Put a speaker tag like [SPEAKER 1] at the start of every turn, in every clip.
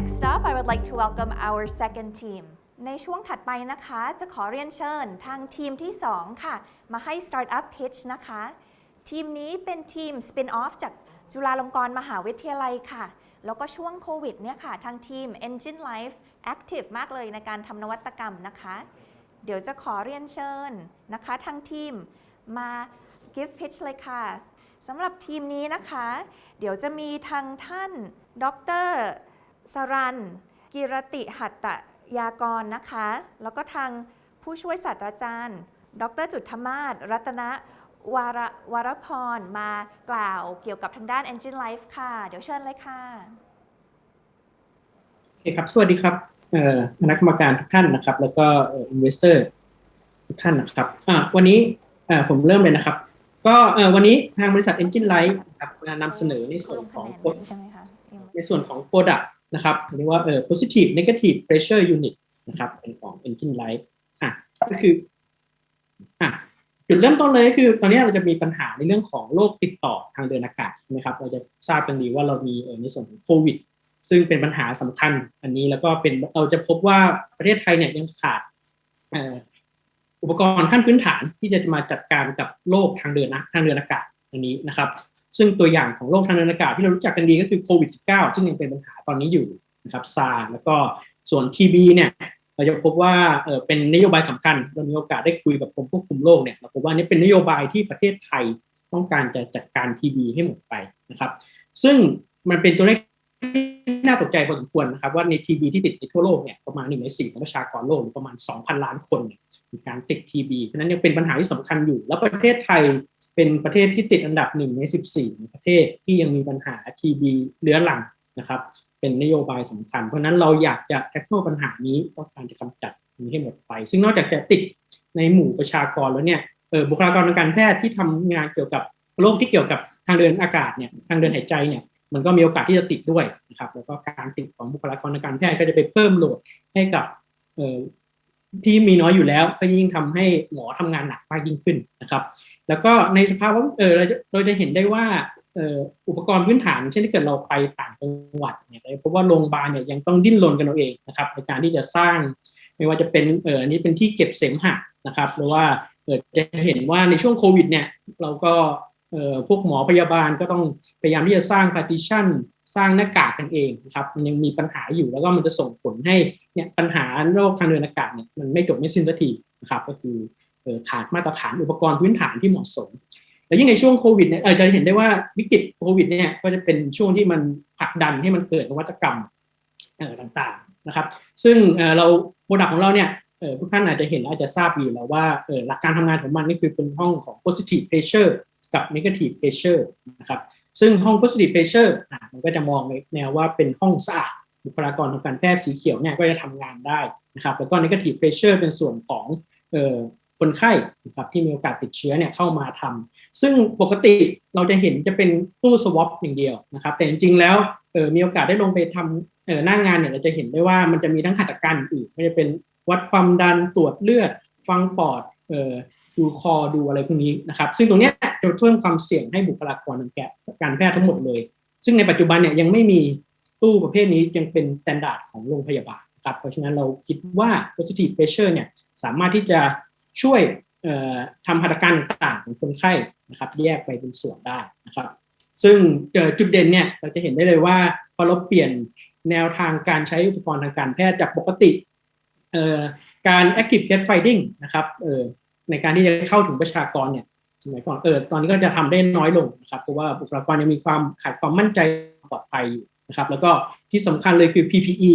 [SPEAKER 1] Next up, I would like to welcome our second team. ในช่วงถัดไปนะคะ จะขอเรียนเชิญทางทีมที่ 2 ค่ะ มาให้ Startup Pitch นะคะ ทีมนี้เป็นทีม Spin-off จากจุฬาลงกรณ์มหาวิทยาลัยค่ะ แล้วก็ช่วงโควิดเนี่ยค่ะ ทางทีม Engine Life Active มากเลยในการทำนวัตกรรมนะคะ เดี๋ยวจะขอเรียนเชิญนะคะ ทางทีมมา give pitch เลยค่ะสำหรับทีมนี้นะคะ เดี๋ยวจะมีทางท่าน ดร สรัน กิรติหัตตยากรนะคะ แล้วก็ทางผู้ช่วยศาสตราจารย์ ดรจุธมาศรัตนวารวรพรมากล่าวเกี่ยวกับทางด้าน Engine Life ค่ะ เดี๋ยวเชิญเลยค่ะ
[SPEAKER 2] โอเคครับ สวัสดีครับเอ่อคณะกรรมการทุกท่านนะครับ แล้วก็เอ่อ investor ทุกท่านนะครับอ่าวันนี้เอ่อผมเริ่มเลยนะครับ ก็เอ่อวันนี้ทางบริษัท Engine Light นะครับมานำเสนอในส่วนของ
[SPEAKER 1] ลคะแนนใช่ไหมคะยัง
[SPEAKER 2] ในส่วนของ Product นะครับเรียกว่าเอ่อ positive negative pressure unit นะครับเป็นของ Engine Light อะก็คืออะจุดเริ่มต้นเลยก็คือ ตอนนี้เราจะมีปัญหาในเรื่องของโรคติดต่อทางเดินอากาศนะครับ เราจะทราบกันดีว่าเรามีเอ่อในส่วนของโควิด ซึ่งเป็นปัญหาสำคัญอันนี้แล้วก็เป็นเราจะพบว่าประเทศไทยเนี่ยยังขาดอุปกรณ์ขั้นพื้นฐานที่จะมาจัดการกับโรคทางเดินนะทางเดินอากาศอันนี้นะครับ ซึ่งตัวอย่างของโรคทางเดินอากาศที่เรารู้จักกันดีก็คือโควิด -19 ซึ่งยังเป็นปัญหาตอนนี้อยู่นะครับซาแล้วก็ส่วน TB เนี่ยเราจะพบว่าเออเป็นนโยบายสำคัญเรามีโอกาสได้คุยกับกรมควบคุมโรคเนี่ยเราพบว่านี่เป็นนโยบายที่ประเทศไทยต้องการจะจัดการ TB ให้หมดไปนะครับ ซึ่งมันเป็นตัวเลขน่าตกใจพอสมควรนะครับว่าใน TB ที่ติดในทั่วโลกเนี่ยประมาณหนึ่งในสี่ของประชากรโลกหรือประมาณ 2,000 ล้านคนมีการติด TB เพราะนั้นยังเป็นปัญหาที่สำคัญอยู่ แล้วประเทศไทย เป็นประเทศที่ติดอันดับหนึ่งใน 14 ประเทศที่ยังมีปัญหา TB เรื้อรังนะครับ เป็นนโยบายสำคัญ เพราะฉะนั้นเราอยากจะแท็กเกิลปัญหานี้ต้องการจะกำจัดนี้ให้หมดไป ซึ่งนอกจากจะติดในหมู่ประชากรแล้วเนี่ยเออบุคลากรทางการแพทย์ที่ทำงานเกี่ยวกับโรคที่เกี่ยวกับทางเดินอากาศเนี่ยทางเดินหายใจเนี่ยมันก็มีโอกาสที่จะติดด้วยนะครับแล้วก็การติดของบุคลากรทางการแพทย์ก็จะไปเพิ่มโหลดให้กับที่มีน้อยอยู่แล้วก็ยิ่งทำให้หมอทำงานหนักมากยิ่งขึ้นนะครับ แล้วก็ในสภาพวะเออเราจะเราจะเห็นได้ว่าเอ,อ,อุปกรณ์พื้นฐานเช่นถ้าเกิดเราไปต่างจังหวัดเนี่ยเราพบว่าโรงพยาบาลเนี่ยยังต้องดิ้นรนกันเอาเองนะครับในการที่จะสร้างไม่ว่าจะเป็นเอออันนี้เป็นที่เก็บเสมหะนะครับหรือว่าเออจะเห็นว่าในช่วงโควิดเนี่ยเราก็เออพวกหมอพยาบาลก็ต้องพยายามที่จะสร้าง partition สร้างหน้ากากกันเองนะครับมันยังมีปัญหาอยู่แล้วก็มันจะส่งผลให้เนี่ยปัญหาโรคทางเดินอากาศเนี่ยมันไม่จบไม่สิ้นสักทีนะครับก็คือ ขาดมาตรฐานอุปกรณ์พื้นฐานที่เหมาะสม แล้วยิ่งในช่วงโควิดเนี่ยเออจะเห็นได้ว่าวิกฤตโควิดเนี่ยก็จะเป็นช่วงที่มันผลักดันให้มันเกิดนวัตกรรมต่างๆนะครับ ซึ่งเราโปรดักต์ของเราเนี่ยทุกท่านอาจจะเห็นอาจจะทราบอยู่แล้วว่าหลักการทำงานของมันนี่คือเป็นห้องของ positive pressure กับ negative pressure นะครับซึ่งห้อง positive pressure มันก็จะมองในแนวว่าเป็นห้องสะอาดบุคลากรทางการแพทย์สีเขียวเนี่ยก็จะทำงานได้นะครับแล้วก็ negative pressure เป็นส่วนของ คนไข้นะครับที่มีโอกาสติดเชื้อเนี่ยเข้ามาทำซึ่งปกติเราจะเห็นจะเป็นตู้สวอปอย่างเดียวนะครับ แต่จริงๆแล้วเออมีโอกาสได้ลงไปทำเออหน้างานเนี่ยเราจะเห็นได้ว่ามันจะมีทั้งหัตถการอื่นไม่ว่าจะเป็นวัดความดันตรวจเลือด ฟังปอดเออดูคอดูอะไรพวกนี้นะครับ ซึ่งตรงเนี้ยจะเพิ่มความเสี่ยงให้บุคลากรทางการแพทย์ทั้งหมดเลย ซึ่งในปัจจุบันเนี่ยยังไม่มีตู้ประเภทนี้ยังเป็นสแตนดาร์ดของโรงพยาบาลครับเพราะฉะนั้นเราคิดว่า positive pressure เนี่ยสามารถที่จะ ช่วยทำหัตถการต่างๆของคนไข้นะครับแยกไปเป็นส่วนได้นะครับ ซึ่งจุดเด่นเนี่ยเราจะเห็นได้เลยว่าพอเราเปลี่ยนแนวทางการใช้อุปกรณ์ทางการแพทย์จากปกติการ active case finding นะครับในการที่จะเข้าถึงประชากรเนี่ยสมัยก่อนเออตอนนี้ก็จะทำได้น้อยลงนะครับเพราะว่าบุคลากรยังมีความขาดความมั่นใจปลอดภัยอยู่นะครับ แล้วก็ที่สำคัญเลยคือ PPE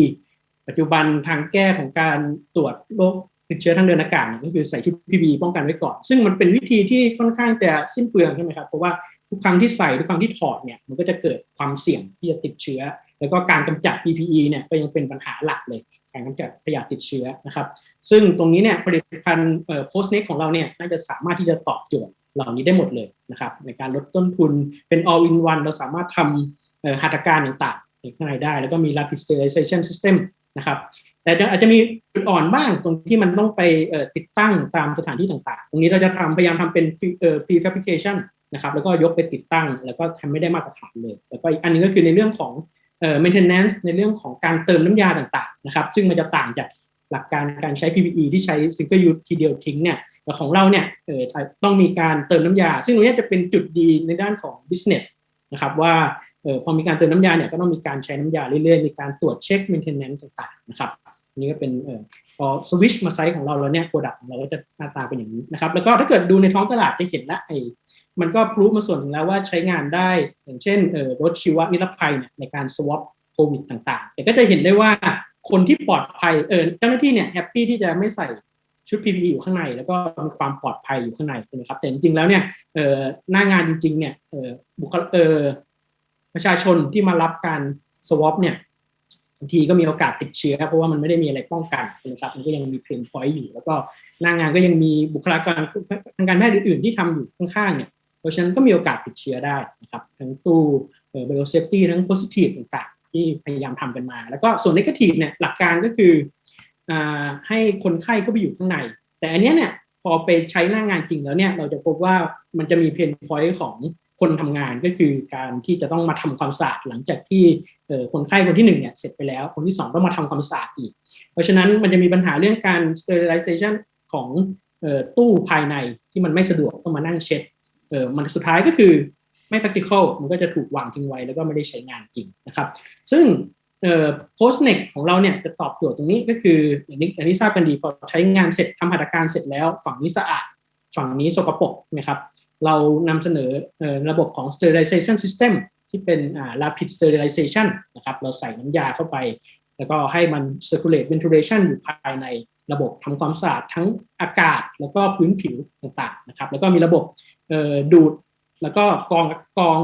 [SPEAKER 2] ปัจจุบันทางแก้ของการตรวจโรค ติดเชื้อทางเดินอากาศก็คือใส่ชุด PPE ป้องกันไว้ก่อน ซึ่งมันเป็นวิธีที่ค่อนข้างจะสิ้นเปลืองใช่ไหมครับเพราะว่าทุกครั้งที่ใส่ทุกครั้งที่ถอดเนี่ยมันก็จะเกิดความเสี่ยงที่จะติดเชื้อ แล้วก็การกำจัด PPE เนี่ยก็ยังเป็นปัญหาหลักเลย การกำจัดขยะติดเชื้อนะครับ ซึ่งตรงนี้เนี่ยผลิตภัณฑ์เอ่อ post next ของเราเนี่ยน่าจะสามารถที่จะตอบโจทย์เหล่านี้ได้หมดเลยนะครับในการลดต้นทุนเป็น all in one เราสามารถทำหัตถการต่างๆในข้างในได้ แล้วก็มี rapid sterilization system นะครับ แต่อาจจะมีจุดอ่อนบ้างตรงที่มันต้องไปติดตั้งตามสถานที่ต่างๆ ตรงนี้เราจะทำพยายามทำเป็น prefabrication นะครับ แล้วก็ยกไปติดตั้ง แล้วก็ทำไม่ได้มาตรฐานเลย แล้วก็อีกอันนึงก็คือในเรื่องของเอ่อ maintenance ในเรื่องของการเติมน้ำยาต่างๆ นะครับ ซึ่งมันจะต่างจากหลักการการใช้ PPE ที่ใช้ single use ทีเดียวทิ้งเนี่ยแต่ของเราเนี่ยเออต้องมีการเติมน้ำยา ซึ่งตรงนี้จะเป็นจุดดีในด้านของ business นะครับว่า เออพอมีการเติมน้ำยาเนี่ยก็ต้องมีการใช้น้ำยาเรื่อยๆ มีการตรวจเช็ค maintenance ต่างๆนะครับอันนี้ก็เป็นเออพอสวิชมาไซส์ของเราแล้วเนี่ยโปรดักต์ของเราก็จะหน้าตาเป็นอย่างนี้นะครับ แล้วก็ถ้าเกิดดูในท้องตลาดจะเห็นละไอ้มันก็รู้มาส่วนหนึ่งแล้วว่าใช้งานได้ อย่างเช่นเออรถชีวนิรภัยเนี่ยในการสวอปโควิดต่างๆแต่ก็จะเห็นได้ว่าคนที่ปลอดภัยเออเจ้าหน้าที่เนี่ยแฮปปี้ที่จะไม่ใส่ชุด PPE อยู่ข้างใน แล้วก็มีความปลอดภัยอยู่ข้างในนะครับแต่จริงๆแล้วเนี่ยเออหน้างานจริงๆเนี่ยเออบุคลเออ ประชาชนที่มารับการสวอปเนี่ยบางทีก็มีโอกาสติดเชื้อ เพราะว่ามันไม่ได้มีอะไรป้องกันนะครับมันก็ยังมีเพนพอยต์อยู่ แล้วก็หน้างงานก็ยังมีบุคลากรทางการแพทย์อื่น ๆ ที่ทำอยู่ข้างๆเนี่ยเพราะฉะนั้นก็มีโอกาสติดเชื้อได้นะครับทั้งตู้เอ่อ biosafety ทั้ง positive ต่างๆ ที่พยายามทำกันมา แล้วก็ส่วน negative เนี่ยหลักการก็คืออให้คนไข้เข้าไปอยู่ข้างใน แต่อันเนี้ยเนี่ยพอไปใช้หน้างานจริงแล้วเนี่ยเราจะพบว่ามันจะมีเพนพอยต์ของ คนทำงานก็คือการที่จะต้องมาทำความสะอาดหลังจากที่คนไข้คนที่หนึ่งเนี่ยเสร็จไปแล้ว คนที่สองต้องมาทำความสะอาดอีก เพราะฉะนั้นมันจะมีปัญหาเรื่องการ sterilization ของตู้ภายในที่มันไม่สะดวกต้องมานั่งเช็ดมันสุดท้ายก็คือไม่ practical มันก็จะถูกวางทิ้งไว้แล้วก็ไม่ได้ใช้งานจริงนะครับ ซึ่ง post neck ของเราเนี่ยจะตอบโจทย์ตรงนี้ก็คืออย่างนี้อย่างที่ทราบกันดีพอใช้งานเสร็จทำหัตถการเสร็จแล้ว ฝั่งนี้สะอาด ฝั่งนี้สกปรกนะครับ เรานำเสนอระบบของ sterilization system ที่เป็น rapid sterilization นะครับเราใส่น้ำยาเข้าไป แล้วก็ให้มัน circulate ventilation อยู่ภายในระบบทำความสะอาดทั้งอากาศแล้วก็พื้นผิวต่างๆนะครับ แล้วก็มีระบบดูดแล้วก็กองกอง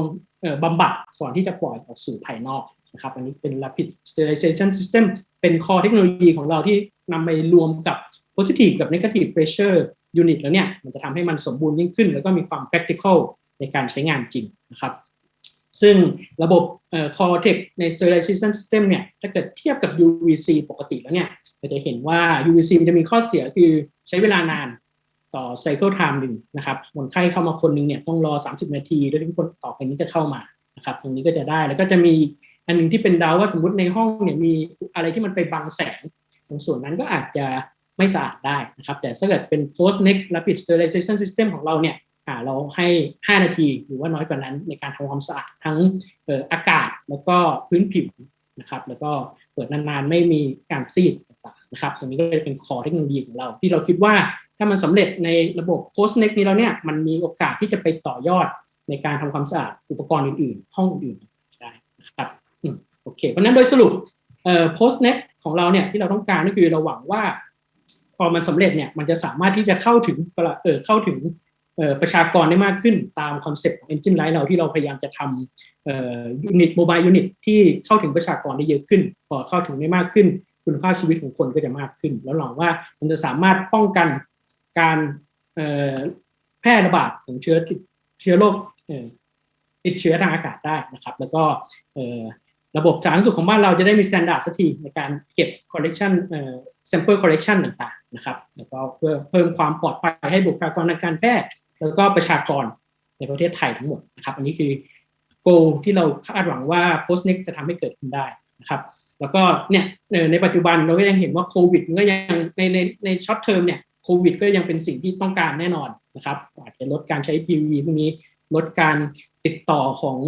[SPEAKER 2] บำบัดก่อนที่จะปล่อยออกสู่ภายนอกนะครับอันนี้เป็น rapid sterilization system เป็นคอเทคโนโลยีของเราที่นำไปรวมกับ positive กับ negative pressure ยูนิตแล้วเนี่ยมันจะทำให้มันสมบูรณ์ยิ่งขึ้น แล้วก็มีความ practical ในการใช้งานจริงนะครับซึ่งระบบเอ่อ Core Tech ใน sterilization system เนี่ยถ้าเกิดเทียบกับ UVC ปกติแล้วเนี่ยเราจะเห็นว่า UVC มันจะมีข้อเสียคือใช้เวลานานต่อ cycle time หนึ่งนะครับคนไข้เข้ามาคนนึงเนี่ยต้องรอ 30 นาทีโดยที่คนต่อไปนี้จะเข้ามานะครับตรงนี้ก็จะได้แล้วก็จะมีอันหนึ่งที่เป็นดาวว่าสมมติในห้องเนี่ยมีอะไรที่มันไปบังแสงตรงส่วนนั้นก็อาจจะ ไม่สะอาดได้นะครับ แต่ถ้าเกิดเป็น post neck rapid sterilization system ของเราเนี่ยเราให้ 5 นาทีหรือว่าน้อยกว่านั้นในการทำความสะอาดทั้งอากาศแล้วก็พื้นผิวนะครับแล้วก็เปิดนานๆไม่มีการซีดต่างๆนะครับตรงนี้ก็จะเป็นคอเทคโนโลยีของเรา ที่เราคิดว่าถ้ามันสำเร็จในระบบ post neck นี้แล้วเนี่ยมันมีโอกาสที่จะไปต่อยอดในการทำความสะอาดอุปกรณ์อื่นๆ ห้องอื่นๆได้นะครับโอเคเพราะนั้นโดยสรุป post neck ของเราเนี่ยที่เราต้องการก็คือเราหวังว่า อมันสำเร็จเนี่ยมันจะสามารถที่จะเข้าถึงเออเข้าถึงประชากรได้มากขึ้นตามคอนเซ็ปต์ของ Engine Light เราที่เราพยายามจะทำยูนิตโมบายยูนิตที่เข้าถึงประชากรได้เยอะขึ้น พอเข้าถึงได้มากขึ้น คุณภาพชีวิตของคนก็จะมากขึ้น แล้วหวังว่ามันจะสามารถป้องกันการแพร่ระบาดของเชื้อเชื้อโรคติดเชื้อทางอากาศได้นะครับ แล้วก็ ระบบสาธารณสุขของบ้านเราจะได้มีมาตรฐานสักทีในการเก็บ collection sample collection ต่างๆนะครับแล้วก็เพื่อเพิ่มความปลอดภัยให้บุคลากรทางการแพทย์แล้วก็ประชากรในประเทศไทยทั้งหมดนะครับ อันนี้คือ goal ที่เราคาดหวังว่า post next จะทำให้เกิดขึ้นได้นะครับ แล้วก็เนี่ยในปัจจุบันเราก็ยังเห็นว่าโควิดมันก็ยังในในในช็อตเทอมเนี่ยโควิดก็ยังเป็นสิ่งที่ต้องการแน่นอนนะครับอาจจะลดการใช้ PV พวกนี้ลดการติดต่อของ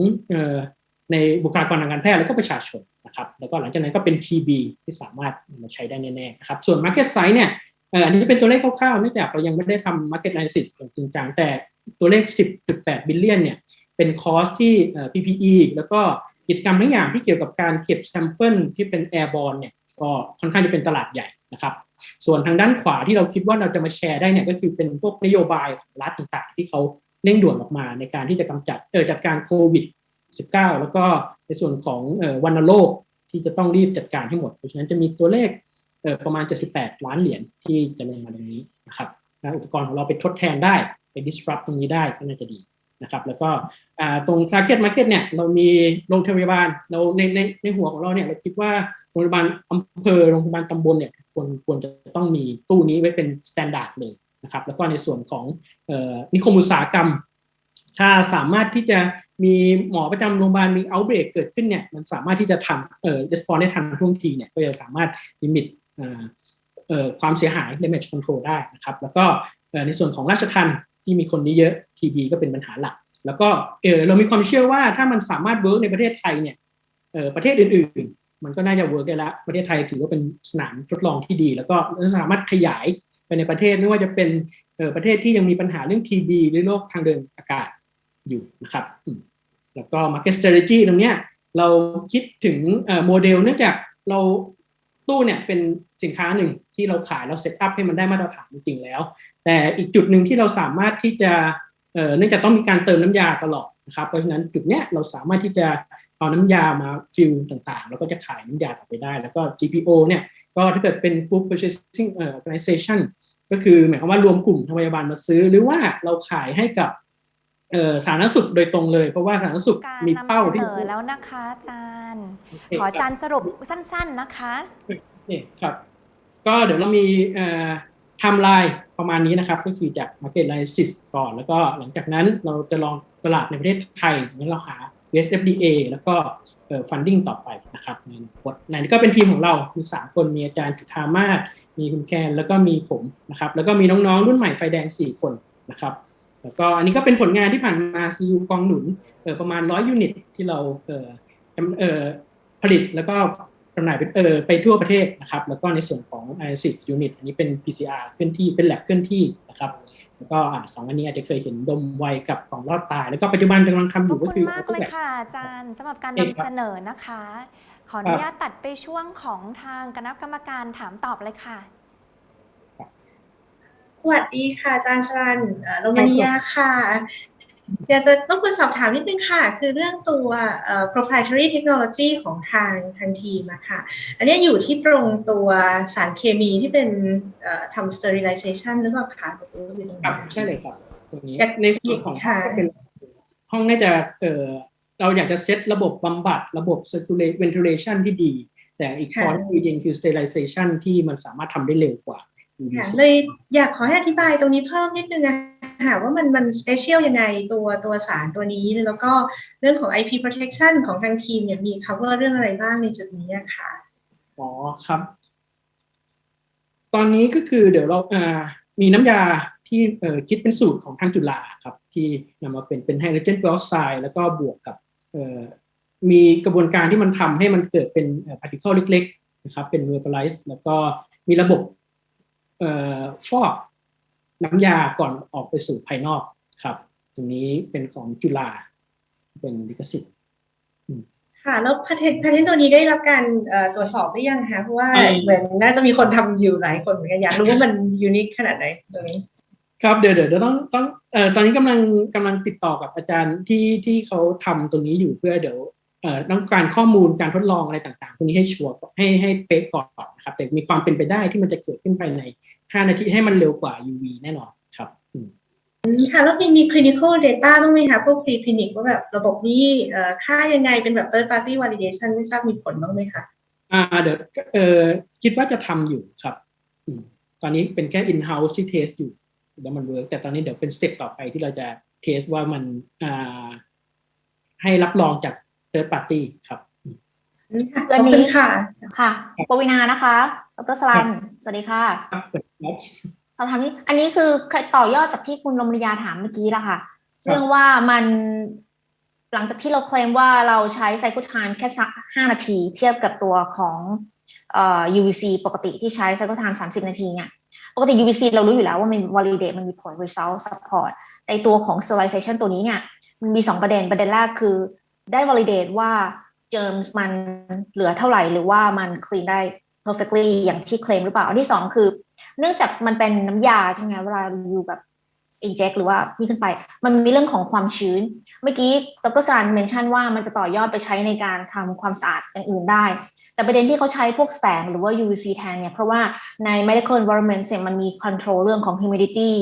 [SPEAKER 2] ในบุคลากรทางการแพทย์แล้วก็ประชาชนนะครับแล้วก็หลังจากนั้นก็เป็น TB ที่สามารถมาใช้ได้แน่ๆนะครับส่วน Market Size เนี่ยอันนี้เป็นตัวเลขคร่าวๆเนื่องจากเรายังไม่ได้ทำ Market Analysis อย่างจริงจังแต่ตัวเลข 10.8 บิลเลียนเนี่ยเป็นคอสที่ PPE แล้วก็กิจกรรมทั้งอย่างที่เกี่ยวกับการเก็บแซมเปิลที่เป็น Airborne เนี่ยก็ค่อนข้างจะเป็นตลาดใหญ่นะครับส่วนทางด้านขวาที่เราคิดว่าเราจะมาแชร์ได้เนี่ยก็คือเป็นพวกนโยบายของรัฐต่างๆ ที่เขาเร่งด่วนออกมาในการที่จะกำจัดเออจัดการโควิด 19 แล้วก็ในส่วนของวันโรคที่จะต้องรีบจัดการให้หมด เพราะฉะนั้นจะมีตัวเลขประมาณ 78 ล้านเหรียญที่จะลงมาตรงนี้นะครับอุปกรณ์ของเราไปทดแทนได้ไป disrupt ตรงนี้ได้ก็น่าจะดีนะครับ แล้วก็ตรง target market เนี่ยเรามีโรงพยาบาลเราในในในหัวของเราเนี่ยเราคิดว่าโรงพยาบาลอำเภอโรงพยาบาลตำบลเนี่ยควรควรจะต้องมีตู้นี้ไว้เป็น standard เลยนะครับ แล้วก็ในส่วนของนิคมอุตสาหกรรม ถ้าสามารถที่จะ มีหมอประจำโรงพยาบาลมีเอาเบรกเกิดขึ้นเนี่ยมันสามารถที่จะทำเอ่อ respond ได้ทันท่วงทีเนี่ยก็จะสามารถลิมิตเอ่อความเสียหาย damage control ได้นะครับแล้วก็ในส่วนของราชทันที่มีคนนี้เยอะ TB ก็เป็นปัญหาหลัก แล้วก็เออเรามีความเชื่อว่าถ้ามันสามารถเวิร์กในประเทศไทยเนี่ยเออประเทศอื่นๆ มันก็น่าจะเวิร์กได้ละประเทศไทยถือว่าเป็นสนามทดลองที่ดี แล้วก็สามารถขยายไปในประเทศไม่ว่าจะเป็นเออประเทศที่ยังมีปัญหาเรื่อง TB หรือโรคทางเดินอากาศ อยู่นะครับแล้วก็ market strategy ตรงเนี้ยเราคิดถึงโมเดลเนื่องจากเราตู้เนี่ยเป็นสินค้าหนึ่งที่เราขายเราเซตอัพให้มันได้มาตรฐานจริงๆแล้ว แต่อีกจุดหนึ่งที่เราสามารถที่จะเนื่องจากต้องมีการเติมน้ำยาตลอดนะครับเพราะฉะนั้นจุดเนี้ยเราสามารถที่จะเอาน้ำยามาฟิลต่างๆ แล้วก็จะขายน้ำยาต่อไปได้ แล้วก็ GPO เนี่ยก็ถ้าเกิดเป็น Group Purchasing Organization ก็คือหมายความว่ารวมกลุ่มทางพยาบาลมาซื้อ หรือว่าเราขายให้กับ สาธารณสุขโดยตรงเลย เพราะว่าสาธารณสุข
[SPEAKER 1] การ
[SPEAKER 2] มี
[SPEAKER 1] นำ
[SPEAKER 2] เป้า
[SPEAKER 1] เส
[SPEAKER 2] ที่
[SPEAKER 1] นอแล้วนะคะอาจารย์
[SPEAKER 2] โเค
[SPEAKER 1] ขออาจารย์สรุปสั้น ๆนะคะ
[SPEAKER 2] นี่ครับ ก็เดี๋ยวเรามีเอ่อไทม์ไลน์ประมาณนี้นะครับ ก็คือจาก Market Analysis ก่อน แล้วก็หลังจากนั้นเราจะลองตลาดในประเทศไทยงั้นเราหา USFDA แล้วก็เอ่อ funding ต่อไปนะครับในอนาคตในนี้ก็เป็นทีมของเรา มี 3 คนมีอาจารย์จุธามาศมีคุณแคนแล้วก็มีผมนะครับ แล้วก็มีน้องๆ รุ่นใหม่ไฟแดง 4 คนนะครับ แล้วก็อันนี้ก็เป็นผลงานที่ผ่านมา CU กองหนุนเออประมาณ100ยูนิตที่เราเออเอ่อผลิตแล้วก็จำหน่ายไปเออไปทั่วประเทศนะครับ แล้วก็ในส่วนของ analysis unit อันนี้เป็น PCR เคลื่อนที่เป็น lab เคลื่อนที่นะครับ แล้วก็สองอันนี้อาจจะเคยเห็นดมไวกับของรอดตาย แล้วก็ปัจจุบันกำลังทำอยู่ก็
[SPEAKER 1] คุณ
[SPEAKER 2] คือ
[SPEAKER 1] มากเลยค่ะอาจารย์สำหรับการนำเสนอนะคะ ขออนุญาตตัดไปช่วงของทางคณะกรรมการถามตอบเลยค่ะ
[SPEAKER 3] สวัสดีค่ะอาจารย์ชรันเอ่อโรมานียาค่ะอยากจะต้องการสอบถามนิดนึงค่ะ คือเรื่องตัวเอ่อ proprietary technology ของทางทางทีมอะค่ะ อันเนี้ยอยู่ที่ตรงตัวสารเคมีที่เป็นเอ่อทำ sterilization หรือเปล่าคะหรือว่าอยู่ตรงไห
[SPEAKER 2] ครับ
[SPEAKER 3] น
[SPEAKER 2] ใช่เลยครับตรงนี้
[SPEAKER 3] อยาก
[SPEAKER 2] ในส่วนของห้อง
[SPEAKER 3] ค่ะ
[SPEAKER 2] ก็เป็นห้องน่าจะเออเราอยากจะเซตระบบบำบัดระบบ circulate ventilation ที่ดี แต่อีกคอร์คือยังคือ sterilization ที่มันสามารถทำได้เร็วกว่า UVC
[SPEAKER 3] ค่ะ เลยอยากขอให้อธิบายตรงนี้เพิ่มนิดนึงนะค่ะว่ามันมัน special ยังไงตัวตัวสารตัวนี้แล้วก็เรื่องของ IP protection ของทางทีมเนี่ยมี cover เรื่องอะไรบ้างในจุดนี้อะค่ะ
[SPEAKER 2] อ๋อครับ ตอนนี้ก็คือเดี๋ยวเราอ่ามีน้ำยาที่เอ่อคิดเป็นสูตรของทางจุฬาครับที่นำมาเป็นเป็นไฮโดรเจนเปอร์ออกไซด์แล้วก็บวกกับเอ่อมีกระบวนการที่มันทำให้มันเกิดเป็นพาร์ติเคิลเล็กๆนะครับเป็น vaporized แล้วก็มีระบบเอ่อ ฟอกน้ำยาก่อนออกไปสู่ภายนอกครับตรงนี้เป็นของจุฬาเป็นลิขสิทธิ์
[SPEAKER 3] ค่ะแล้วพาเทนพาเทนตัวนี้ได้รับการเอ่อตรวจสอบหรือยังคะเพราะว่า
[SPEAKER 2] เอ่อ
[SPEAKER 3] เหมือนน่าจะมีคนทำอยู่หลายคนเหมือนกันอยากรู้ว่ามันยูนิคขนาดไหนตรงนี้
[SPEAKER 2] ครับเดี๋ยวเดี๋ยวเดี๋ยวต้องต้องเอ่อตอนนี้กำลังกำลังติดต่อกับอาจารย์ที่ที่เขาทำตรงนี้อยู่เพื่อเดี๋ยวเอ่อ ต้องการข้อมูลการทดลองอะไรต่างๆตรงนี้ให้ชัวร์ให้ให้เป๊ะก่อนนะครับแต่มีความเป็นไปได้ที่มันจะเกิดขึ้นภายใน 5 นาทีให้มันเร็วกว่า UV แน่นอนครับอืม
[SPEAKER 3] ค่ะแล้วมีมี clinical data บ้างไหมคะพวก pre clinic ว่าแบบระบบนี้เอ่อค่ายังไงเป็นแบบ third party validation ไม่ทราบมีผลบ้างไหมคะ
[SPEAKER 2] อ่าเดี๋ยวเอ่อคิดว่าจะทำอยู่ครับอืมตอนนี้เป็นแค่ in house ที่เทสอยู่แล้วมันเวิร์กแต่ตอนนี้เดี๋ยวเป็นสเต็ปต่อไปที่เราจะเทสว่ามันอ่าให้รับรองจาก third party ครับ
[SPEAKER 3] อืมค่ะข
[SPEAKER 4] เรื่
[SPEAKER 3] อ
[SPEAKER 4] อบง
[SPEAKER 3] คุ
[SPEAKER 4] นี้
[SPEAKER 3] ณค่ะ
[SPEAKER 4] ค่ะปวีนานะคะ ดรสลัน สวัสดีค่ะ
[SPEAKER 2] ครับครับ
[SPEAKER 4] คำถามนี้ อันนี้คือต่อยอดจากที่คุณลมริยาถามเมื่อกี้ละค่ะ เรื่องว่ามันหลังจากที่เราเคลมว่าเราใช้ไซ c ค e time แค่สักห้านาที เทียบกับตัวของเอ่อ UVC ปกติที่ใช้ไซ c ค e time 30นาทีเนี่ย ปกติ UVC เรารู้อยู่แล้วว่ามัน validate มันมีผล result support ในตัวของ sterilization ตัวนี้เนี่ย มันมีสองประเด็น ประเด็นแรกคือ ได้ validate ว่า germs มันเหลือเท่าไหร่ หรือว่ามัน clean ได้ perfectly อย่างที่เคลมหรือเปล่า อันที่สองคือ เนื่องจากมันเป็นน้ำยาใช่ไหมเวลาอยู่แบบ inject หรือว่านี่ขึ้นไป มันมีเรื่องของความชื้น เมื่อกี้ดรสารเมนชั่นว่ามันจะต่อยอดไปใช้ในการทำความสะอาดอย่างอื่นได้ แต่ประเด็นที่เขาใช้พวกแสงหรือว่า UVC แทนเนี่ย เพราะว่าใน medical environment เนี่ยมันมี control เรื่องของ humidity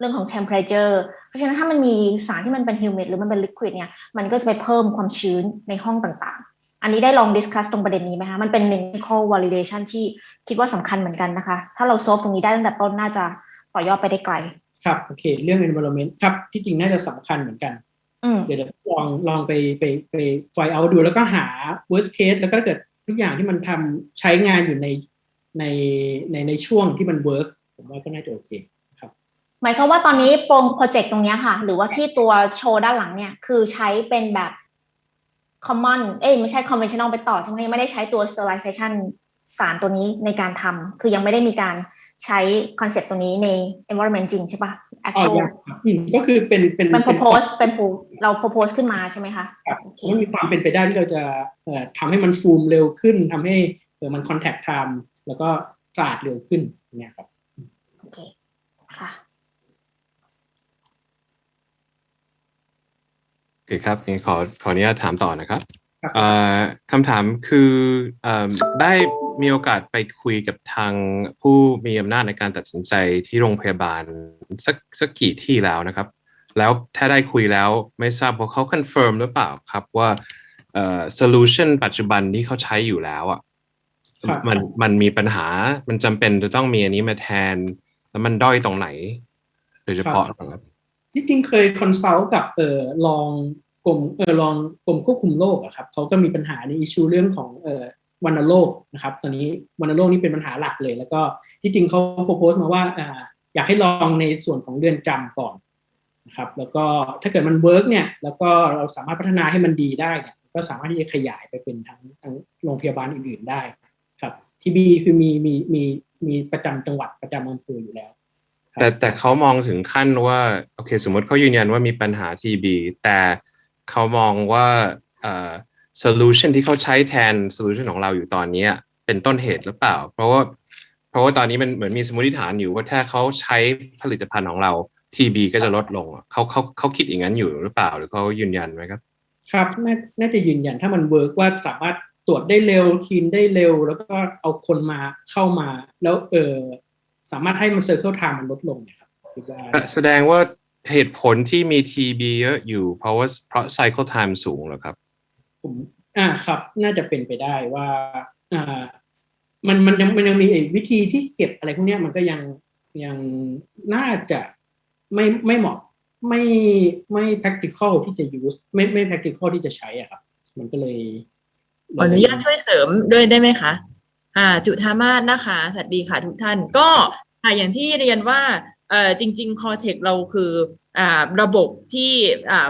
[SPEAKER 4] เรื่องของ temperature เพราะฉะนั้นถ้ามันมีสารที่มันเป็น humid หรือมันเป็น liquid เนี่ยมันก็จะไปเพิ่มความชื้นในห้องต่างๆ อันนี้ได้ลอง discuss ตรงประเด็นนี้ไหมคะ มันเป็น clinical validation ที่คิดว่าสำคัญเหมือนกันนะคะ ถ้าเรา solve ตรงนี้ได้ตั้งแต่ต้นน่าจะต่อยอดไปได้ไกล
[SPEAKER 2] ครับ โอเค เรื่อง environment ครับ ที่จริงน่าจะสำคัญเหมือนกัน
[SPEAKER 4] อืม
[SPEAKER 2] เดี๋ยวเดี๋ยวลองลองไปไปไปไฟเอาดูแล้วก็หา worst case แล้วก็ถ้าเกิดทุกอย่างที่มันทำใช้งานอยู่ในในในในช่วงที่มัน work ผมว่าก็น่าจะโอเคครับ
[SPEAKER 4] หมายความว่าตอนนี้โปรโปรเจกต์ตรงเนี้ยค่ะ หรือว่าที่ตัวโชว์ด้านหลังเนี่ยคือใช้เป็นแบบ common เอ้ยไม่ใช่ conventional ไปต่อใช่ไหมยังไม่ได้ใช้ตัว sterilization สารตัวนี้ในการทำคือยังไม่ได้มีการใช้คอนเซปต์ตัวนี้ใน environment จริงใช่ปะ
[SPEAKER 2] อ๋อ
[SPEAKER 4] actual
[SPEAKER 2] ยังครับอืมก็คือเป็นเป็น
[SPEAKER 4] มัน
[SPEAKER 2] เป็น
[SPEAKER 4] propose เป็นปูเรา propose ขึ้นมาใช่ไหมคะ
[SPEAKER 2] ครับ
[SPEAKER 4] โอเค
[SPEAKER 2] มันมีความเป็นไปได้ที่เราจะเอ่อทำให้มันฟูมเร็วขึ้นทำให้เออมัน contact time แล้วก็สะอาดเร็วขึ้นเนี่ยครับ
[SPEAKER 4] โอเคค่ะ
[SPEAKER 5] โอ เคครับงั้นขอขออนุญาตถามต่อนะครับ
[SPEAKER 2] ครับ
[SPEAKER 5] เอ่อคำถามคือเอ่อได้มีโอกาสไปคุยกับทางผู้มีอำนาจในการตัดสินใจที่โรงพยาบาลสักสักกี่ที่แล้วนะครับ แล้วถ้าได้คุยแล้วไม่ทราบว่าเขาคอนเฟิร์มหรือเปล่าครับว่าเอ่อ solution ปัจจุบันที่เขาใช้อยู่แล้วอะ
[SPEAKER 2] ครับ
[SPEAKER 5] มันมันมีปัญหามันจำเป็นจะต้องมีอันนี้มาแทน แล้วมันด้อยตรงไหน โดยเฉพาะครับ
[SPEAKER 2] ที่จริงเคยคอนซัลท์กับเออรองกรมเออรองกรมควบคุมโรคอะครับเขาก็มีปัญหาในอิชูเรื่องของเออวัณโรคนะครับ ตอนนี้วัณโรคนี่เป็นปัญหาหลักเลย แล้วก็ที่จริงเขาโพสต์มาว่าอ่าอยากให้ลองในส่วนของเรือนจำก่อนนะครับ แล้วก็ถ้าเกิดมันเวิร์กเนี่ย แล้วก็เราสามารถพัฒนาให้มันดีได้เนี่ยก็สามารถที่จะขยายไปเป็นทั้งทั้งโรงพยาบาลอื่นๆได้ครับ ทีบีคือมีมีมีมีประจำจังหวัดประจำอำเภออยู่แล้ว
[SPEAKER 5] แต่แต่เขามองถึงขั้นว่าโอเค สมมติเขายืนยันว่ามีปัญหา TB แต่เขามองว่าเอ่อ solution ที่เขาใช้แทน solution ของเราอยู่ตอนนี้เป็นต้นเหตุหรือเปล่า เพราะว่าเพราะว่าตอนนี้มันเหมือนมีสมมติฐานอยู่ว่าถ้าเขาใช้ผลิตภัณฑ์ของเรา TB ก็จะลดลงเขาเขาเขาคิดอย่างนั้นอยู่หรือเปล่าหรือเขายืนยันไหมครับ
[SPEAKER 2] ครับนาน่าจะยืนยันถ้ามันเวิร์กว่าสามารถตรวจได้เร็วคีนได้เร็ว แล้วก็เอาคนมาเข้ามา แล้วเออ สามารถให้มันเซอร์เคิลไทม์มันลดลงเนี่ยครับคิดว่า
[SPEAKER 5] แสดงว่าเหตุผลที่มี TB เยอะอยู่ เพราะว่าเพราะ cycle time สูงเหรอครับ
[SPEAKER 2] ผมอ่าครับ น่าจะเป็นไปได้ว่าอ่ามันมันยังมันยังมีไอ้วิธีที่เก็บอะไรพวกเนี้ยมันก็ยังยังน่าจะไม่ไม่เหมาะไม่ไม่ practical ที่จะ use ไม่ไม่ practical ที่จะใช้อะครับ มันก็เลย
[SPEAKER 6] ขออนุญาตช่วยเสริมด้วยได้ไหมคะ อ่าจุธามาศนะคะ สวัสดีค่ะทุกท่าน ก็อ่าอย่างที่เรียนว่าเอ่อจริงๆคอเทคเราคืออ่าระบบที่อ่า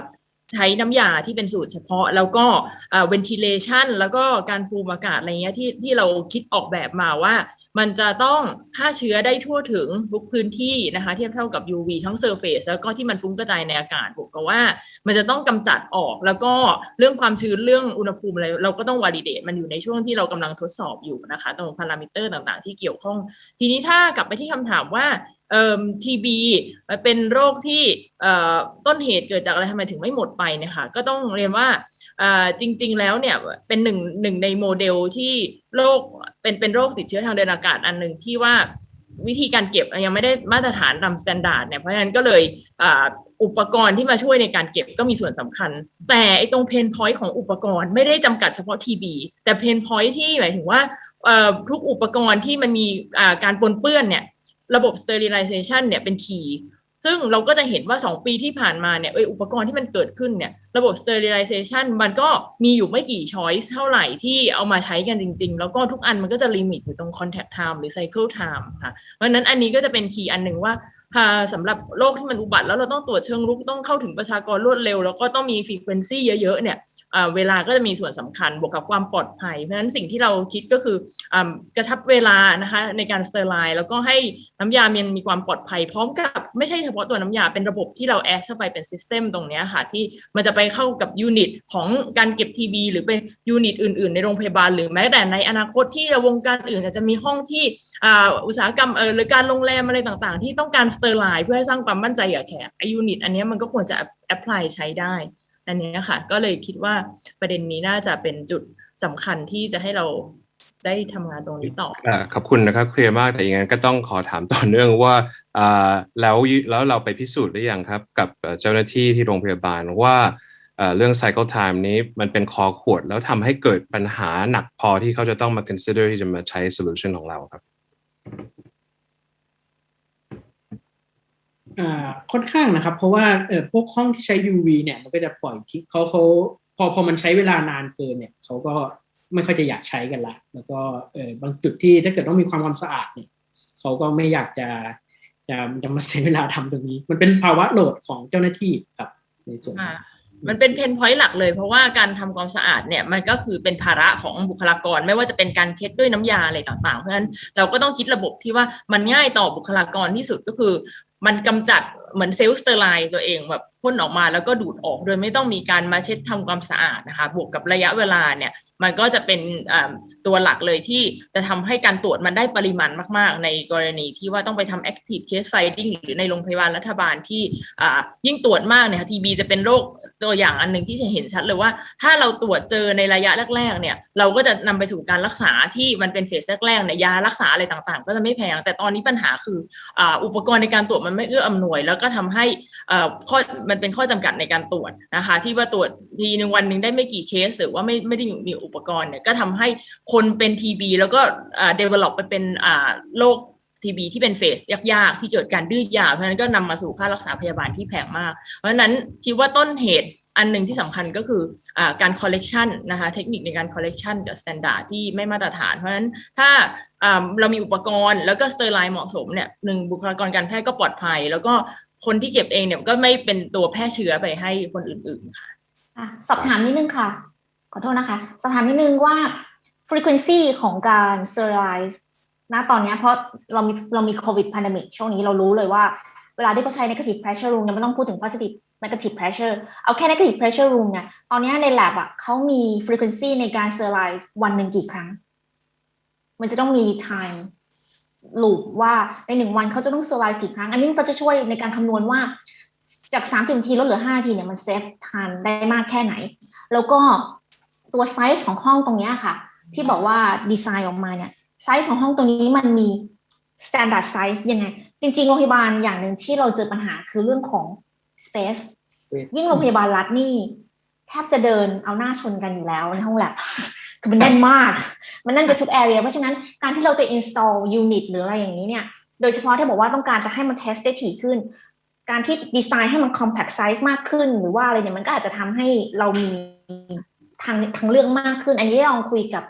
[SPEAKER 6] ใช้น้ำยาที่เป็นสูตรเฉพาะ แล้วก็อ่า ventilation แล้วก็การฟูมอากาศอะไรเงี้ยที่ที่เราคิดออกแบบมาว่ามันจะต้องฆ่าเชื้อได้ทั่วถึงทุกพื้นที่นะคะเทียบเท่ากับ UV ทั้ง surface แล้วก็ที่มันฟุ้งกระจายในอากาศบอกกับว่ามันจะต้องกำจัดออกแล้วก็เรื่องความชื้นเรื่องอุณหภูมิอะไรเราก็ต้อง validate มันอยู่ในช่วงที่เรากำลังทดสอบอยู่นะคะตรงพารามิเตอร์ต่างๆ ที่เกี่ยวข้อง ทีนี้ถ้ากลับไปที่คำถามว่าเอ่อ TB มันเป็นโรคที่ต้นเหตุเกิดจากอะไรทำไมถึงไม่หมดไปเนะคะก็ต้องเรียนว่าจริง ๆ แล้วเนี่ยเป็นหนึ่งหนึ่งในโมเดลที่โรคเป็นเป็นโรคติดเชื้อทางเดินอากาศอันหนึ่งที่ว่าวิธีการเก็บยังไม่ได้มาตรฐานตามมาตรฐานเนี่ยเพราะฉะนั้นก็เลยอ,อุปกรณ์ที่มาช่วยในการเก็บก็มีส่วนสำคัญ แต่ไอ้ตรงเพนพอยต์ของอุปกรณ์ไม่ได้จำกัดเฉพาะ TB แต่เพนพอยต์ที่หมายถึงว่าทุกอุปกรณ์ที่มันมีการปนเปื้อนเนี่ยระบบ sterilization เนี่ยเป็นคีย์ ซึ่งเราก็จะเห็นว่า 2 ปีที่ผ่านมาเนี่ยอุปกรณ์ที่มันเกิดขึ้นเนี่ยระบบ sterilization มันก็มีอยู่ไม่กี่ choice เท่าไหร่ที่เอามาใช้กันจริง ๆ แล้วก็ทุกอันมันก็จะลิมิตอยู่ตรง contact time หรือ cycle time ค่ะเพราะฉะนั้นอันนี้ก็จะเป็นคีย์อันหนึ่งว่า อ่าสำหรับโรคที่มันอุบัติ แล้วเราต้องตรวจเชิงรุกต้องเข้าถึงประชากรรวดเร็ว แล้วก็ต้องมีฟรีเควนซีเยอะๆเนี่ยเวลาก็จะมีส่วนสำคัญบวกกับความปลอดภัย เพราะฉะนั้นสิ่งที่เราคิดก็คืออกระชับเวลานะคะในการสเตอร์ไลน์แล้วก็ให้น้ำยามันมีความปลอดภัย พร้อมกับไม่ใช่เฉพาะตัวน้ำยาเป็นระบบที่เราแอดเข้าไปเป็นซิสเต็มตรงเนี้ยค่ะ ที่มันจะไปเข้ากับยูนิตของการเก็บทีบีหรือเป็นยูนิตอื่นๆ ในโรงพยาบาลหรือแม้แต่ในอนาคตที่วงการอื่นอาจจะมีห้องที่อุตสาหกรรมเออหรือการโรงแรมอะไรต่างๆ ที่ต้องการสเตอร์ไลน์เพื่อให้สร้างความมั่นใจกับแขกไอยูนิตอันนี้มันก็ควรจะแอพพลายใช้ได้ อันนี้ค่ะ ก็เลยคิดว่าประเด็นนี้น่าจะเป็นจุดสำคัญที่จะให้เราได้ทำงานตรงนี้ต่อ
[SPEAKER 5] อขอบคุณนะครับเคลียร์มากแต่อย่างนั้นก็ต้องขอถามต่อเนื่องว่าแล้วแล้วเราไปพิสูจน์หรือยังครับ กับเจ้าหน้าที่ที่โรงพยาบาลว่าเอ่อเรื่อง cycle time นี้มันเป็นคอขวด แล้วทำให้เกิดปัญหาหนักพอที่เขาจะต้องมา consider ที่จะมาใช้ solution ของเราครับ
[SPEAKER 2] อ่า ค่อนข้างนะครับ เพราะว่าเออพวกห้องที่ใช้ UV เนี่ยมันก็จะปล่อยทิ้งเขาเขาพอพอมันใช้เวลานานเกินเนี่ยเขาก็ไม่ค่อยจะอยากใช้กันละ แล้วก็เออบางจุดที่ถ้าเกิดต้องมีความความสะอาดเนี่ยเขาก็ไม่อยากจะจะจะมาเสียเวลาทำตรงนี้ มันเป็นภาวะโหลดของเจ้าหน้าที่ครับในส่วนนี้
[SPEAKER 6] อ่ามันเป็นเพนพอยต์หลักเลย เพราะว่าการทำความสะอาดเนี่ยมันก็คือเป็นภาระของบุคลากร ไม่ว่าจะเป็นการเช็ดด้วยน้ำยาอะไรต่างๆ เพราะฉะนั้นเราก็ต้องคิดระบบที่ว่ามันง่ายต่อบุคลากรที่สุดก็คือ มันกำจัดเหมือนเซลล์สเตอร์ไลน์ตัวเองแบบพ่นออกมาแล้วก็ดูดออก โดยไม่ต้องมีการมาเช็ดทำความสะอาดนะคะ บวกกับระยะเวลาเนี่ย มันก็จะเป็นตัวหลักเลยที่จะทำให้การตรวจมันได้ปริมาณมาก ๆ ในกรณีที่ว่าต้องไปทำ active case finding หรือในโรงพยาบาลรัฐบาลที่ยิ่งตรวจมากเนี่ยทีบีจะเป็นโรคตัวอย่างอันหนึ่งที่จะเห็นชัดเลยว่า ถ้าเราตรวจเจอในระยะแรก ๆ เนี่ย เราก็จะนำไปสู่การรักษาที่มันเป็นเฟสแรกๆเนี่ยยารักษาอะไรต่างๆ ก็จะไม่แพง แต่ตอนนี้ปัญหาคืออุปกรณ์ในการตรวจมันไม่เอื้ออำนวย แล้วก็ทำให้ข้อมันเป็นข้อจำกัดในการตรวจนะคะ ที่ว่าตรวจทีหนึ่งวันหนึ่งได้ไม่กี่เคสหรือว่าไม่ไม่ได้มีอุปกรณ์เนี่ยก็ทำให้คนเป็นทีบีแล้วก็อ่า develop ไปเป็นโรคทีบีที่เป็นเฟสยากๆ ที่เกิดการดื้อยาเพราะฉะนั้นก็นำมาสู่ค่ารักษาพยาบาลที่แพงมาก เพราะฉะนั้นคิดว่าต้นเหตุอันหนึ่งที่สำคัญก็คืออการ collection นะคะเทคนิคในการ collection กับ standard ที่ไม่มาตรฐาน เพราะฉะนั้นถ้าเรามีอุปกรณ์แล้วก็ sterilize เหมาะสมเนี่ยหนึ่งบุคลากรการแพทย์ก็ปลอดภัย แล้วก็คนที่เก็บเองเนี่ยก็ไม่เป็นตัวแพร่เชื้อไปให้คนอื่นๆค่ะ
[SPEAKER 4] อะสอบถามนิดนึงค่ะ ขอโทษนะคะ สอบถามนิดนึงว่า frequency ของการ sterilize ณตอนนี้เพราะเรามีเรามี covid pandemic ช่วงนี้เรารู้เลยว่าเวลาที่เขาใช้ negative pressure room เนี่ยไม่ต้องพูดถึง positive negative pressure เอาแค่ negative pressure room เนี่ยตอนนี้ใน lab อะเขามี frequency ในการ sterilize วันหนึ่งกี่ครั้ง มันจะต้องมี time loop ว่าในหนึ่งวันเขาจะต้อง sterilize กี่ครั้ง อันนี้มันก็จะช่วยในการคำนวณว่าจาก 30นาทีลดเหลือ5นาทีเนี่ยมันเซฟทันได้มากแค่ไหน แล้วก็ ตัวไซส์ของห้องตรงเนี้ยค่ะ ที่บอกว่าดีไซน์ออกมาเนี่ยไซส์ของห้องตรงนี้มันมี standard size ยังไง จริงๆโรงพยาบาลอย่างหนึ่งที่เราเจอปัญหาคือเรื่องของ space ยิ่งโรงพยาบาลรัฐนี่แทบจะเดินเอาหน้าชนกันอยู่แล้วในห้องแลบคือมันแน่นมาก มันแน่นไปทุก area เพราะฉะนั้นการที่เราจะ install unit หรืออะไรอย่างนี้เนี่ย โดยเฉพาะที่บอกว่าต้องการจะให้มัน test ได้ถี่ขึ้น การที่ดีไซน์ให้มัน compact size มากขึ้น หรือว่าอะไรเนี่ยมันก็อาจจะทำให้เรามี ทางทางเรื่องมากขึ้น อันนี้ลองคุยกับ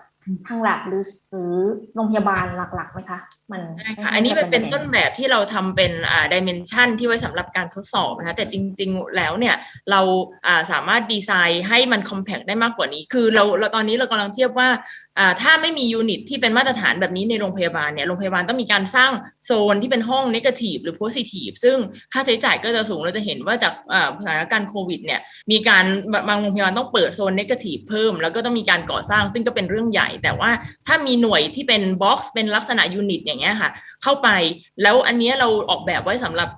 [SPEAKER 4] ทางหลักหรือหรือโรงพยาบาลหลักๆไหมคะ มัน
[SPEAKER 6] ใช่ค่ะอันนี้มันเป็นต้นแบบที่เราทำเป็นอ่าดิเมนชันที่ไว้สำหรับการทดสอบนะคะแต่จริงๆแล้วเนี่ยเราอ่าสามารถดีไซน์ให้มันคอม a c t ได้มากกว่านี้ คือเราเราตอนนี้เรากำลังเทียบว่า ถ้าไม่มียูนิตที่เป็นมาตรฐานแบบนี้ในโรงพยาบาลเนี่ยโรงพยาบาลต้องมีการสร้างโซนที่เป็นห้องนกาทีฟหรือโพซิทีฟซึ่งค่าใช้จ่ายก็จะสูงเราจะเห็นว่าจากสถานการณ์โควิดเนี่ยมีการบางโรงพยาบาลต้องเปิดโซนนกาทีฟเพิ่ม แล้วก็ต้องมีการก่อสร้างซึ่งก็เป็นเรื่องใหญ่ แต่ว่าถ้ามีหน่วยที่เป็นบ็อกซ์เป็นลักษณะยูนิตอย่างเงี้ยค่ะเข้าไปแล้วอันนี้เราออกแบบไว้สำหรับ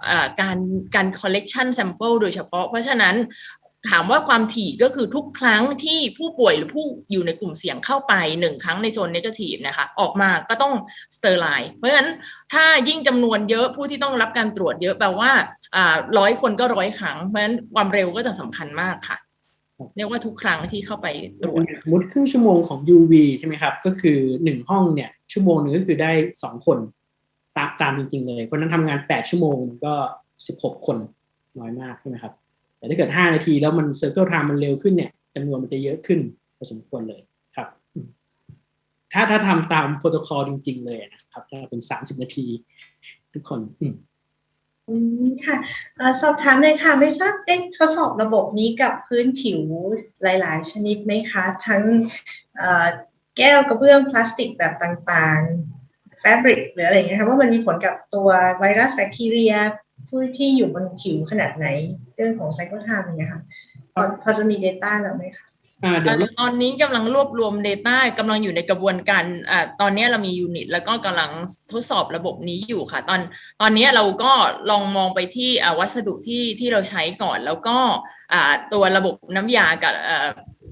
[SPEAKER 6] การการ collection sample โดยเฉพาะ เพราะฉะนั้น ถามว่าความถี่ก็คือทุกครั้งที่ผู้ป่วยหรือผู้อยู่ในกลุ่มเสี่ยงเข้าไปหนึ่งครั้งในโซน negative นะคะออกมาก็ต้อง sterilize เพราะฉะนั้นถ้ายิ่งจำนวนเยอะผู้ที่ต้องรับการตรวจเยอะแปลว่าร้อยคนก็ร้อยครั้ง เพราะฉะนั้นความเร็วก็จะสำคัญมากค่ะเรียกว่าทุกครั้งที่เข้าไปตรวจ
[SPEAKER 2] สมมติครึ่งชั่วโมงของ UV ใช่ไหมครับ ก็คือหนึ่งห้องเนี่ย ชั่วโมงหนึ่งก็คือได้สองคนตามตามจริงๆเลย เพราะฉะนั้นทำงานแปดชั่วโมงก็สิบหกคนน้อยมากใช่ไหมครับ แต่ถ้าเกิดห้านาทีแล้วมัน Circle Time มันเร็วขึ้นเนี่ยจำนวนมันจะเยอะขึ้นพอสมควรเลยครับอืมถ้าถ้าทำตามโปรโตคอลจริง ๆ เลยนะครับถ้าเป็นสามสิบนาที ทุกคนอืม
[SPEAKER 3] อืมค่ะเอ่อสอบถามเลยค่ะไม่ทราบได้ทดสอบระบบนี้กับพื้นผิวหลาย ๆ ชนิดไหมคะ ทั้งเอ่อแก้วกระเบื้องพลาสติกแบบต่างๆแฟบริกหรืออะไรอย่างเงี้ยค่ะว่ามันมีผลกับตัวไวรัสแบคทีเรีย ที่ที่อยู่บนผิวขนาดไหน เรื่องของไซโคไทม์อย่างเงี้ยค่ะพอพอจะมี Data แล้วไหมคะ
[SPEAKER 2] อ่าเดี๋ยว
[SPEAKER 6] ตอนนี้กำลังรวบรวม Data กำลังอยู่ในกระบวนการอ่าตอนนี้เรามียูนิต แล้วก็กำลังทดสอบระบบนี้อยู่ค่ะ ตอนตอนนี้เราก็ลองมองไปที่อ่าวัสดุที่ที่เราใช้ก่อน แล้วก็อ่าตัวระบบน้ำยากับอ่า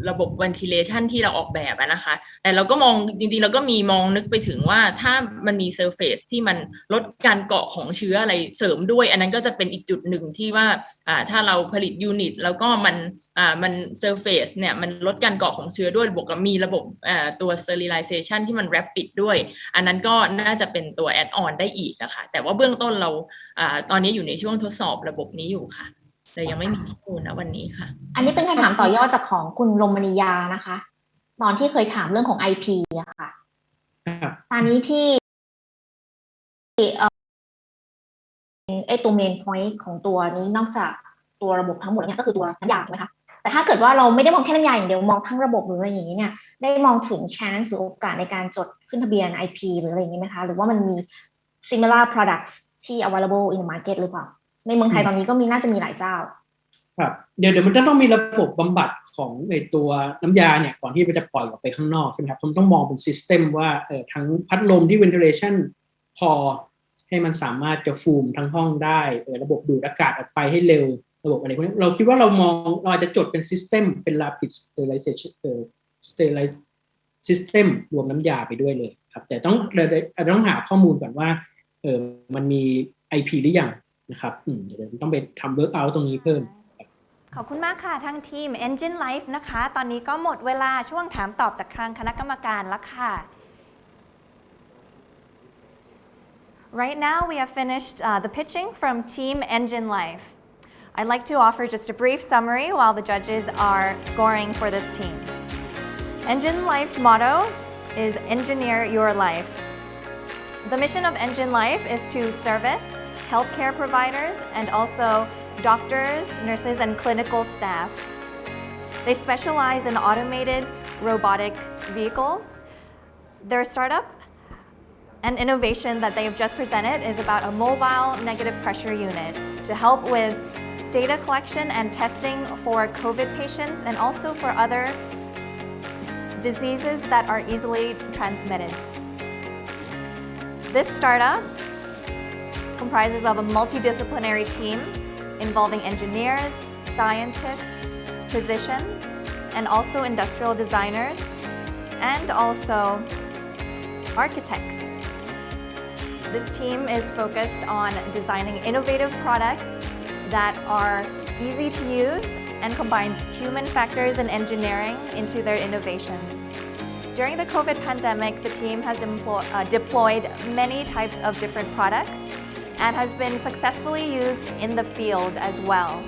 [SPEAKER 6] ระบบ ventilation ที่เราออกแบบนะคะ แต่เราก็มองจริงๆเราก็มีมองนึกไปถึงว่าถ้ามันมี surface ที่มันลดการเกาะของเชื้ออะไรเสริมด้วย อันนั้นก็จะเป็นอีกจุดหนึ่งที่ว่าถ้าเราผลิตยูนิตแล้วก็มันมัน surface เนี่ยมันลดการเกาะของเชื้อด้วยบวกกับมีระบบตัว sterilization ที่มัน rapid ด้วย อันนั้นก็น่าจะเป็นตัว add on ได้อีกอะคะแต่ว่าเบื้องต้นเราอ่าตอนนี้อยู่ในช่วงทดสอบระบบนี้อยู่ค่ะ แต่ยังไม่มีข้อมูลนะวันนี้ค่ะ
[SPEAKER 4] อันนี้เป็นคำถามต่อยอดจากของคุณลมมณียานะคะ ตอนที่เคยถามเรื่องของ IP อะค่ะ
[SPEAKER 2] ครับ
[SPEAKER 4] ตอนนี้ที่เอ่อไอตัว main point ของตัวนี้นอกจากตัวระบบทั้งหมดเนี่ยก็คือตัวน้ำยาถูกไหมคะแต่ถ้าเกิดว่าเราไม่ได้มองแค่น้ำยาอย่างเดียวมองทั้งระบบหรืออะไรอย่างนี้เนี่ยได้มองถึง chance หรือโอกาสในการจดขึ้นทะเบียน IP หรืออะไรอย่างนี้ไหมคะ หรือว่ามันมี similar products ที่ available in the market หรือเปล่า ในเมืองไทยตอนนี้ก็มีน่าจะมีหลายเจ้า
[SPEAKER 2] ครับเดี๋ยวเดี๋ยวมันจะต้องมีระบบบำบัดของในตัวน้ำยาเนี่ยก่อนที่มันจะปล่อยออกไปข้างนอกใช่ไหมครับผมต้องมองเป็นซิสเต็มว่าเออทั้งพัดลมที่ ventilation พอให้มันสามารถจะฟูมทั้งห้องได้เออระบบดูดอากาศออกไปให้เร็วระบบอะไรพวกนี้เราคิดว่าเรามองเราอาจจะจดเป็นซิสเต็มเป็น rapid sterilization เออ sterilize system รวมน้ำยาไปด้วยเลยครับ แต่ต้องเราเราต้องหาข้อมูลก่อนว่าเออมันมี IP หรือยัง นะครับอืมเดี๋ยวต้องไปทำ work out ตรงนี้เพิ่ม
[SPEAKER 1] ขอบคุณมากค่ะทางทีม Engine Life นะคะ ตอนนี้ก็หมดเวลาช่วงถามตอบจากทางคณะกรรมการแล้วค่ะ Right now, we have finished uh, the pitching from Team Engine Life. I'd like to offer just a brief summary while the judges are scoring for this team. Engine Life's motto is Engineer Your Life. The mission of Engine Life is to service healthcare providers and also doctors, nurses, and clinical staff. They specialize in automated robotic vehicles. Their startup an innovation that they have just presented is about a mobile negative pressure unit to help with data collection and testing for COVID patients and also for other diseases that are easily transmitted. This startup comprises of a multidisciplinary team involving engineers, scientists, physicians, and also industrial designers, and also architects. This team is focused on designing innovative products that are easy to use and combines human factors and engineering into their innovations. During the COVID pandemic, the team has uh, deployed many types of different products and has been successfully used in the field as well.